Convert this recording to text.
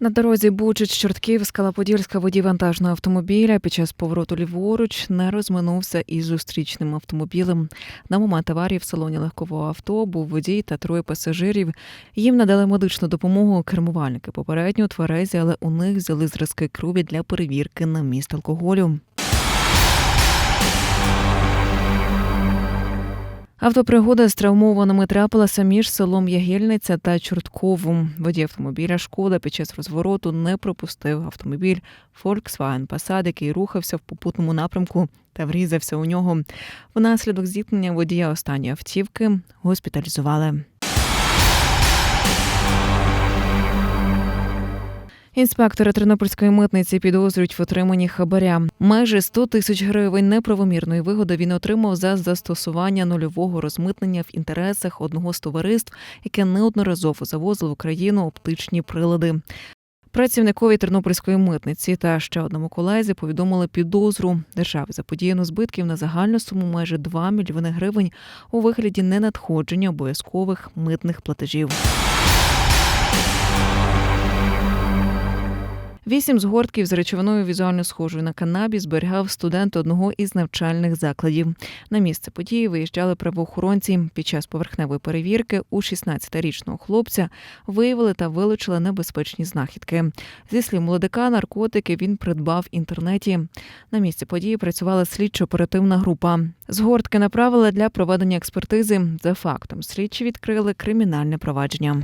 На дорозі Бучич Чортків Скалаподільська водій вантажного автомобіля під час повороту ліворуч не розминувся із зустрічним автомобілем. На момент аварії в салоні легкового авто був водій та троє пасажирів. Їм надали медичну допомогу кермувальники попередньо тверезі, але у них взяли зразки крові для перевірки на міст алкоголю. Автопригода з травмованими трапилася між селом Ягільниця та Чортковом. Водій автомобіля Шкода під час розвороту не пропустив автомобіль Volkswagen Passat, який рухався в попутному напрямку та врізався у нього. Внаслідок зіткнення водія останньої автівки госпіталізували. Інспектори Тернопільської митниці підозрюють в отриманні хабаря. Майже 100 тисяч гривень неправомірної вигоди він отримав за застосування нульового розмитнення в інтересах одного з товариств, яке неодноразово завозило в Україну оптичні прилади. Працівникові Тернопільської митниці та ще одному колезі повідомили підозру держави заподіяно збитків на загальну суму майже 2 мільйони гривень у вигляді ненадходження обов'язкових митних платежів. Вісім згортків з речовиною візуально схожою на канабі зберігав студент одного із навчальних закладів. На місце події виїжджали правоохоронці. Під час поверхневої перевірки у 16-річного хлопця виявили та вилучили небезпечні знахідки. Зі слів молодика, наркотики він придбав в інтернеті. На місці події працювала слідчо-оперативна група. Згортки направили для проведення експертизи. За фактом слідчі відкрили кримінальне провадження.